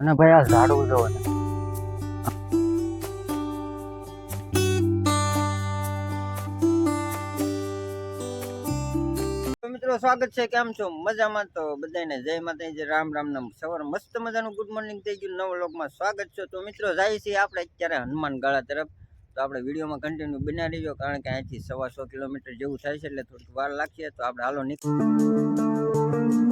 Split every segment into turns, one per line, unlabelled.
અને ભાઈ આ ઝાડવું જોવો
મિત્રો સ્વાગત છે, કેમ છો? મજામાં તો બધાને જય માતાજી રામ રામ નામ સવાર મસ્ત મજાનું ગુડ મોર્નિંગ થઈ ગયું, નવ લોકમાં સ્વાગત છે. તો મિત્રો જાય છે આપણે અત્યારે હનુમાન ગાળા તરફ. તો આપણે વિડીયોમાં કન્ટિન્યુ બના રહીજો, કારણ કે અહીંથી સવા સો કિલોમીટર જેવું થાય છે, એટલે થોડીક વાર લાગશે. તો આપણે હાલો નીકળ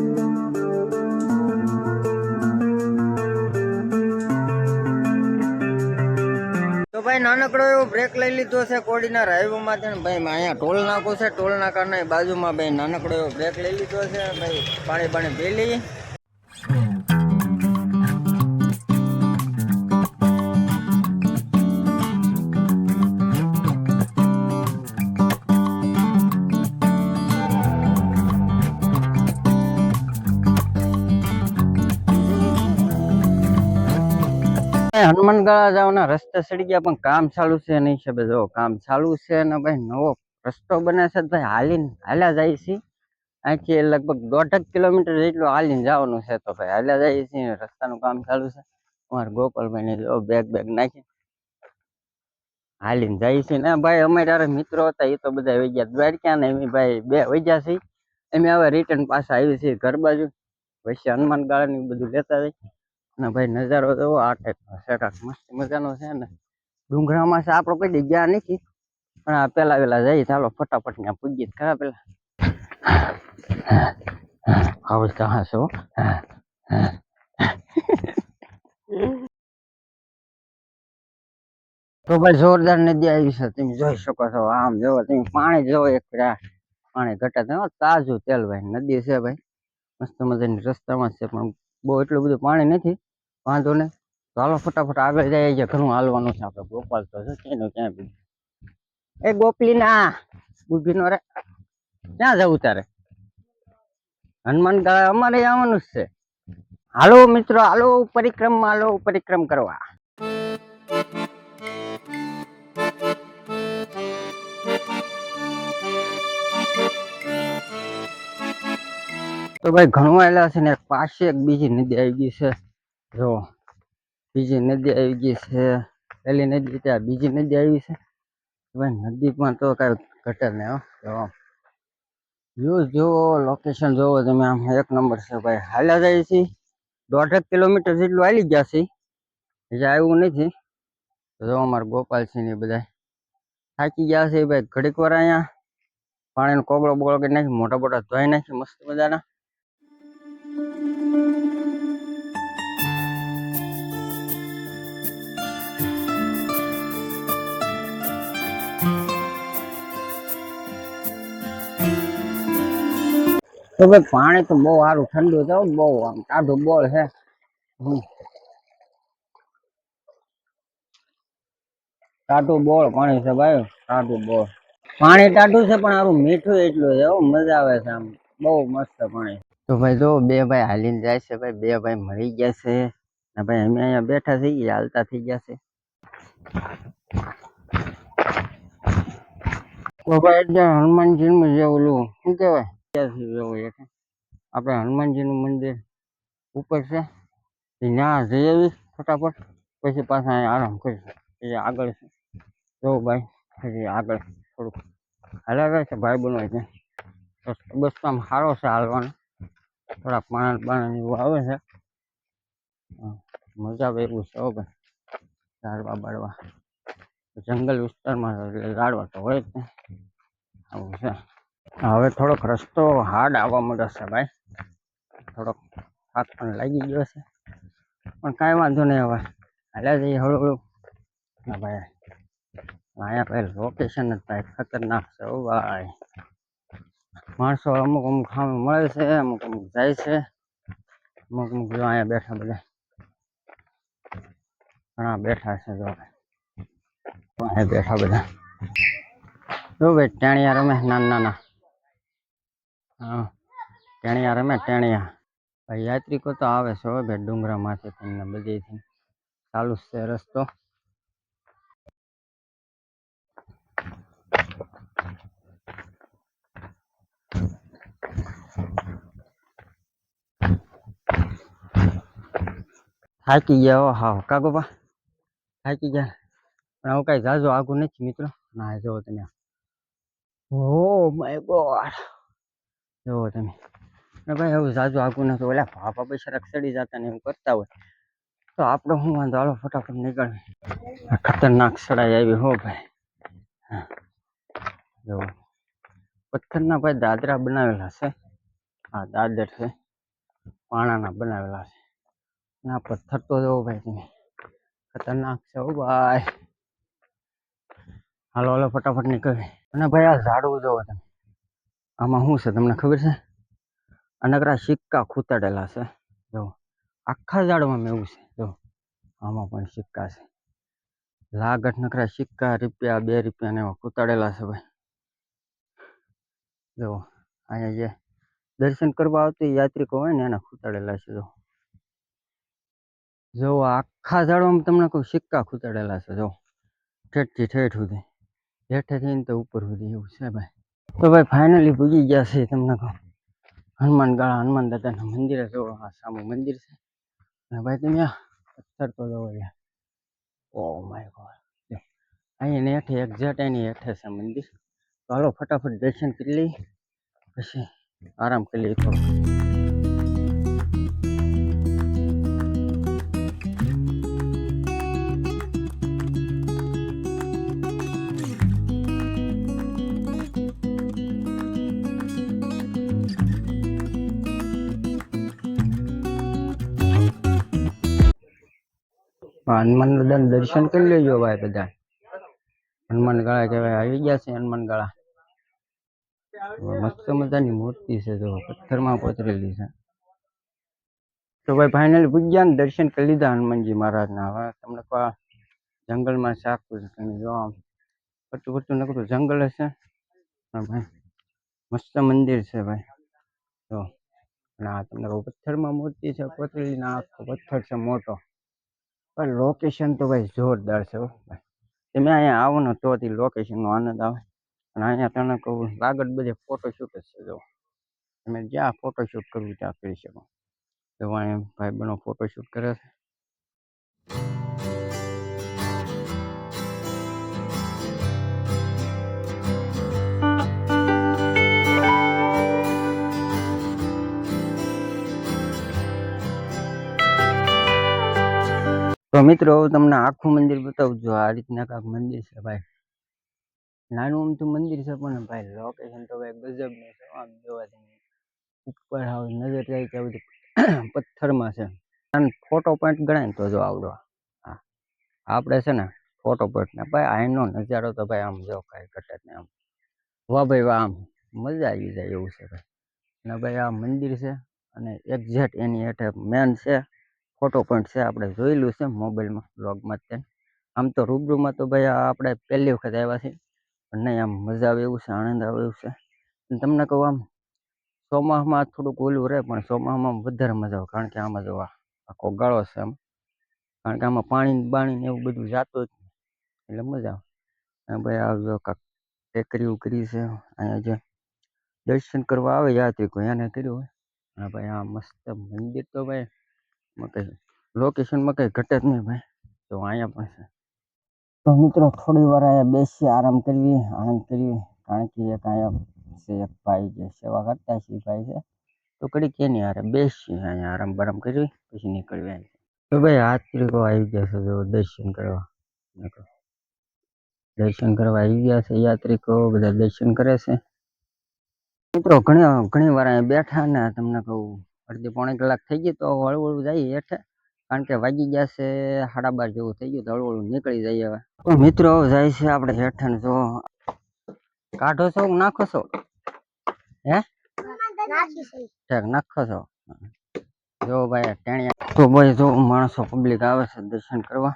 ભાઈ, નાનકડો એવો બ્રેક લઈ લીધો છે કોડીના રાઈવમાંથી ને ભાઈ અહીંયા ટોલ નાકો છે ટોલ નાકાના બાજુમાં ભાઈ, નાનકડો એવો બ્રેક લઈ લીધો છે ભાઈ, પાણી પાણી પી લઈએ. હનુમાનગાળા જવાના રસ્તે સડી ગયા, પણ કામ ચાલુ છે એની હિસાબે જો કામ ચાલુ છે ને ભાઈ નવો રસ્તો બને છે ભાઈ હાલીને હાલ્યા જાય છે. અહીંથી લગભગ દોઢ કિલોમીટર જેટલું હાલીને જવાનું છે, તો ભાઈ હાલ્યા જાય છે રસ્તાનું કામ ચાલુ છે. અમારા ગોપાલભાઈ ને જો બેગ બેગ નાખી હાલીને જાય છે. ને ભાઈ અમે તારે મિત્રો હતા, એ તો બધા વહી ગયા દ્વારકા ને એમ ભાઈ બે વહી છે. એમ હવે રિટર્ન પાછા આવી છે, ઘર બાજુ. પછી હનુમાન ગાળા ને બધું લેતા જાય. અને ભાઈ નજારો તો આ ટાઈપનો સેટાક મસ્ત મજાનો છે ને. ડુંગરામાં છે આપણો કોઈ ગયા નથી. પણ આ પેલા પેલા જઈએ ચાલો ફટાફટ ત્યાં પૂજી ખરા પેલા. હવે કહા છો તો ભાઈ જોરદાર નદી આવી છે તમે જોઈ શકો છો આમ જોવો તમે પાણી જોવો એક પાણી ઘટા તાજું તેલ ભાઈ નદી છે ભાઈ. મસ્ત મજાની રસ્તામાં છે પણ બહુ એટલું બધું પાણી નથી. વાંધો નહીં. તો ફટાફટ આગળ જઈએ છીએ ઘણું હાલવાનું છે આપણે. ગોપાલ તો છે, ક્યાંય ને ક્યાંય બી. એ ગોપલી ના ઊભી નો રે. ક્યાં જવું તારે? હનુમાન ગાળા અમારે આવવાનું જ છે. હાલો મિત્રો, હાલો, પરિક્રમા, હાલો, પરિક્રમ કરવા. તો ભાઈ ઘણું આવેલા છે ને પાસે એક બીજી નદી આવી ગઈ છે. જો, બીજી નદી આવી ગઈ છે. પહેલી નદી ત્યાં બીજી નદી આવી છે. ભાઈ નદીમાં તો કાંઈ ઘટર નહીં જો વ્યૂઝ જુઓ લોકેશન જુઓ તમે, આમ એક નંબર છે ભાઈ. હાલ્યા જાય છે. દોઢેક કિલોમીટર જેટલું હાલી ગયા છે. હજી આવ્યું નથી. જો, અમારા ગોપાલ છે ને બધા થાકી ગયા છે ભાઈ. ઘડીક વાર અહીંયા પાણીનો કોગળો બોગળો કરી નાખી મોટા મોટા ધોઈ નાખી, મસ્ત મજાના. તો ભાઈ પાણી તો બહુ સારું, ઠંડુ છે બહુ આમ ટાઢું બોળ છે ટાટું બોળ પાણી છે ભાઈ ટાટું બોળ પાણી ટાટું છે પણ સારું મીઠું એટલું છે મજા આવે છે આમ. બહુ મસ્ત પાણી. તો ભાઈ જો, બે ભાઈ હાલીને જાય છે ભાઈ, બે ભાઈ મરી ગયા છે. ને ભાઈ અમે અહીંયા બેઠા થઈ ગયા હાલતા થઈ ગયા છે. તો ભાઈ એટલે હનુમાનજીનું જે ઓલું, શું કહેવાય? ત્યાંથી જવું છે આપણે હનુમાનજીનું મંદિર ઉપર છે. ત્યાં જઈ આવી ફટાફટ. પછી પાછા આરામ કરીશું. એ આગળ છે. જો ભાઈ પછી આગળ થોડુંક હાલ્યા છે ભાઈ બનવાય છે બસ આમ સારો છે હાલવાનો. થોડાક પાણા પાણા એવું આવે છે. મજા આવે એવું છે ભાઈ. ઝાડવા બાળવા. જંગલ વિસ્તારમાં ઝાડવા તો હોય જ ને. આવું છે. હવે થોડોક રસ્તો હાર્ડ આવવા માંડ્યો છે ભાઈ. થોડોક થાક પણ લાગી ગયો છે. પણ કાંઈ વાંધો નહીં હવે. હાલ્યા જઈએ હળવું હળવું હા ભાઈ. અહીંયા ભાઈ લોકેશન જ ભાઈ ખતરનાક છે ઓ ભાઈ. માણસો અમુક અમુક સામે મળે છે, અમુક અમુક જાય છે. અમુક અમુક જો અહીંયા બેઠા બધા. ઘણા બેઠા છે જો અહીંયા બેઠા બધા. જો ભાઈ, ટાણિયા રમે નાના નાના ટેણિયા રમે ટેણિયા. ભાઈ, યાત્રિકો તો આવે છે હો ભાઈ ડુંગરામાંથી તમને બધેથી. ચાલુ જ છે રસ્તો. થાકી ગયા હો હા કાગો બા થાકી ગયા. પણ હવે કાંઈ જાજો આગું નથી મિત્રો. ના, જુઓ તમે. ઓ માય ગોડ જુઓ તમે. ને ભાઈ એવું ઝાઝું આગું નથી. ઓલા ભાપા પૈસા રક્ષડી જતા ને એવું કરતા હોય. તો આપણો શું વાંધો? હાલો, ફટાફટ નીકળે. ખતરનાક સડાઈ આવી હો ભાઈ. હા. જો. પથ્થરના ભાઈ દાદરા બનાવેલા છે. આ દાદર છે. પાણાના બનાવેલા છે. ના, પથ્થર તો જોવો ભાઈ તમે. ખતરનાક છે હો ભાઈ. હાલો હાલો, ફટાફટ નીકળે અને ભાઈ, આ ઝાડવું જોવો તમે. આમાં શું છે તમને ખબર છે? આ નકરા સિક્કા ખૂતાડેલા છે. જો, આખા ઝાડમાં એવું છે. જો, આમાં પણ સિક્કા છે. લાગત નકરા સિક્કા, રૂપિયા, બે રૂપિયા ને એવા ખૂતાડેલા છે ભાઈ. જો, અહીંયા જે દર્શન કરવા આવતી યાત્રિકો હોય ને, એના ખૂતાડેલા છે, જો. જો, આખા ઝાડવામાં તમને કોઈ સિક્કા ખૂતાડેલા છે, જો. ઠેઠથી ઠેઠ સુધી. હેઠેથી તો ઉપર સુધી એવું છે ભાઈ. તો ભાઈ ફાઇનલી પૂજી ગયા છે તમને કહું. હનુમાન ગાળા, હનુમાન દાદાના મંદિરે જો આ સામું મંદિર છે. અને ભાઈ તમે પથ્થર તો જોવો યાર ઓ માય ગોડ અહીં હેઠે એક્ઝેક્ટ એની હેઠે છે મંદિર. તો ફટાફટ દર્શન કરી લઈ પછી આરામ કરી લઈએ થોડો હનુમાન દાદાના દર્શન કરી લેજો ભાઈ બધા. હનુમાન ગાળા કહેવાય, આવી ગયા છે હનુમાન ગાળા. મસ્ત મજાની મૂર્તિ છે જો, પથ્થરમાં કોતરેલી છે. તો ભાઈ ફાઇનલી પૂજ્યા ને દર્શન કરી લીધા હનુમાનજી મહારાજના. હવે તમને કહો જંગલમાં સાકું છે, તમે જો આમ પટું પટું નકરું જંગલ હશે. ભાઈ, મસ્ત મંદિર છે ભાઈ. જો, અને આ તમને પથ્થરમાં મૂર્તિ છે કોતરેલી આખો પથ્થર છે મોટો. પણ લોકેશન તો ભાઈ જોરદાર છે તમે અહીંયા આવો ને તો લોકેશનનો આનંદ આવે. અને અહીંયા તને કહું લાગત બધે ફોટોશૂટ જ છે જો તમે જ્યાં ફોટોશૂટ કરવું ત્યાં કરી શકો. તો અહીંયા ભાઈ બનો ફોટોશૂટ કરે છે. તો મિત્રો, તમને આખું મંદિર બતાવું. છું આ રીતના કાંક મંદિર છે ભાઈ. નાનું આમ તો મંદિર છે, પણ ભાઈ લોકેશન તો ભાઈ ગજબ છે. આમ જોવા જઈએ ઉપર હાવ નજર જાય ત્યાં બધું પથ્થરમાં છે. અને ફોટો પોઈન્ટ ગણાય ને તો જો આવડો. હા. આપણે છે ને ફોટો પોઈન્ટ ને ભાઈ આઈનો નજારો તો ભાઈ આમ જો કાંઈ ઘટે ને આમ. વાહ ભાઈ વાહ, આમ મજા આવી જાય એવું છે ભાઈ. અને ભાઈ આ મંદિર છે અને એક્ઝેક્ટ એની હેઠે મેન છે. ફોટો પોઈન્ટ છે. આપણે જોયેલું છે મોબાઈલમાં બ્લોગમાં તે આમ તો રૂબરૂમાં તો ભાઈ આપણે પહેલી વખત આવ્યા છીએ. પણ નહીં, આમ મજા આવે એવું છે, આનંદ આવે એવું છે. તમને કહું આમ ચોમાસામાં થોડુંક ઓલું રહે, પણ ચોમાસામાં વધારે મજા આવે. કારણ કે આમાં જો આખો ગાળો છે આમ. કારણ કે આમાં પાણી બાણી એવું બધું જાતું જ એટલે મજા આવે. ભાઈ આવજો કાંક ટેકરી ઉકરી છે, અહીંયા જે દર્શન કરવા આવે યાત્રિકો એને કર્યું હોય? હા ભાઈ, આ મસ્ત મંદિર તો ભાઈ માં કંઈ લોકેશનમાં કંઈ ઘટે જ નહીં ભાઈ. તો અહીંયા પણ છે. તો મિત્રો થોડી વાર અહીંયા બેસી આરામ કરવી, આનંદ કરવી, કારણ કે એક અહીંયા છે એક ભાઈ જે સેવા કરતા છે, એ ભાઈ છે. તો કડી કે નહીં હારે બેસી અહીંયા આરામ બારામ કરવી, પછી નીકળવી અહીં તો ભાઈ યાત્રિકો આવી ગયા છે જો દર્શન કરવા. નકર. દર્શન કરવા આવી ગયા છે યાત્રિકો બધા દર્શન કરે છે. મિત્રો ઘણી ઘણી વાર અહીંયા બેઠા ને તમને કહું અડધી પોણી કલાક થઈ ગઈ તો હળવું જઈએ હેઠે. કારણ કે વાગી ગયા છે સાડા બાર જેવું થઈ ગયું તો હળવું નીકળી જઈએ હવે. તો મિત્રો જાય છે આપણે હેઠે જો કાઢો છો નાખો છો? હે? નાખો છો. જો ભાઈ ટેણિયા. તો ભાઈ જો માણસો પબ્લિક આવે છે દર્શન કરવા.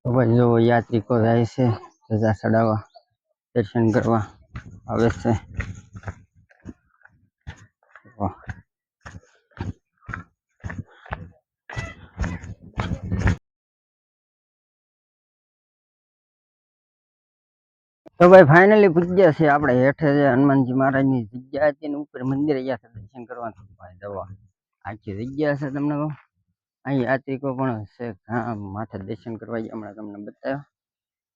તો ભાઈ જો યાત્રિકો જાય છે ધજા ચડાવવા, દર્શન કરવા આવે છે. તો ભાઈ ફાઇનલી પૂજ્યા છે આપણે હેઠે જે હનુમાનજી મહારાજની જગ્યા હતી ને ઉપર મંદિરે ગયા છે દર્શન કરવા. તો ભાઈ દવા આખી જગ્યા છે તમને કહું. અહીં યાત્રિકો પણ છે. ઘણા માથે દર્શન કરવા ગયા. હમણાં તમને બતાવ્યો.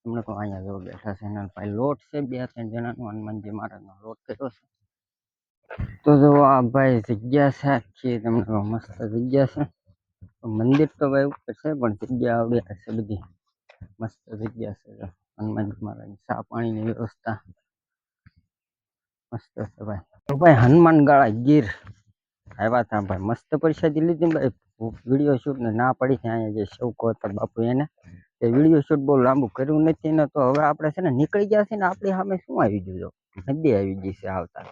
તમને કહું, અહીંયા જો બેઠા છે એના ભાઈ લોટ છે. બે ત્રણ જણાનો હનુમાનજી મહારાજનો લોટ કર્યો છે. તો જો આ ભાઈ જગ્યા છે. આખી તમને કહું, મસ્ત જગ્યા છે. મંદિર તો ભાઈ ઉપર છે, પણ જગ્યા આવડી છે બધી. મસ્ત જગ્યા છે જો. હનુમાનજી મહારાજની ચા પાણીની વ્યવસ્થા. હનુમાન ગાળા ગીર. આવ્યા હતા ભાઈ. મસ્ત પરિસ્થિતિ લીધી ભાઈ. વીડિયો શૂટ ને ના પડી છે અહીંયા જે શૌકો હતા બાપુ એને. એ વીડિયો શૂટ બહુ લાંબુ કર્યું નથી ને તો હવે આપણે છે ને નીકળી ગયા છે ને આપણી સામે શું આવી ગયું નદી આવી ગઈ છે આવતા.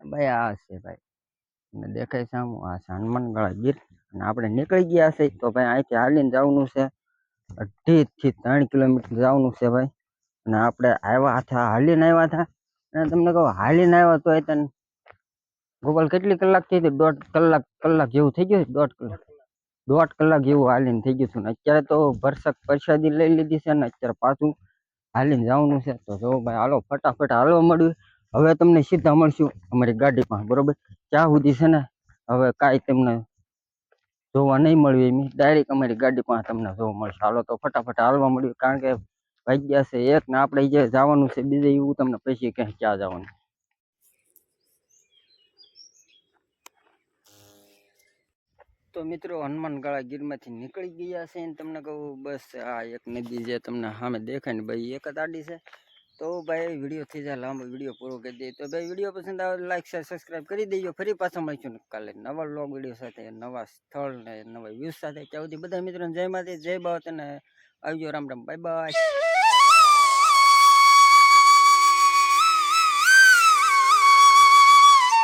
ભાઈ આ છે ભાઈ. તમને દેખાય છે આમ આ છે હનુમાન ગીર. અને આપણે નીકળી ગયા છે તો ભાઈ અહીંથી હાલીને જવાનું છે. અઢીથી ત્રણ કિલોમીટર જવાનું છે ભાઈ. અને આપણે આવ્યા હતા, હાલીને આવ્યા હતા. અને તમને કહું, હાલીને આવ્યા તો તને ગોપાલ કેટલી કલાક થઈ હતી દોઢ કલાક કલાક જેવું થઈ ગયું દોઢ કલાક. દોઢ કલાક જેવું હાલીને થઈ ગયું ને અત્યારે તો ભરસક પ્રસાદી લઈ લીધી છે ને અત્યારે પાછું હાલીને જવાનું છે. તો જો ભાઈ, હાલો, ફટાફટ હાલવા મળ્યું હવે તમને સીધા મળશું અમારી ગાડીમાં બરોબર? ત્યાં સુધી છે ને, હવે કાંઈ તમને જોવા નહીં મળ્યું એમ. ડાયરેક્ટ અમારી ગાડી પાસે તમને જોવા મળશે. હાલો તો ફટાફટ હાલવા મળ્યું, કારણ કે વાગ્યા છે એક ને આપણે જે જવાનું છે બીજે એવું તમને પછી ક્યાંય ક્યાં જવાનું. તો મિત્રો હનુમાન ગાળા ગીરમાંથી નીકળી ગયા છે તમને કહું, બસ આ એક નદી જે તમને સામે દેખાય ને ભાઈ, એક જ આડી છે. તો ભાઈ વીડિયો થઈ જાય, લાંબો વીડિયો પૂરો કરી દઈએ. તો ભાઈ વીડિયો પસંદ આવે લાઈક શેર સબસ્ક્રાઈબ કરી દેજો. ફરી પાછા મળીશું કાલે નવા લોગ વીડિયો સાથે, નવા સ્થળ ને નવા વ્યૂઝ સાથે. ત્યાં સુધી બધા મિત્રોને જય માતા જય બાવત અને આવજો રામ રામ. Bye bye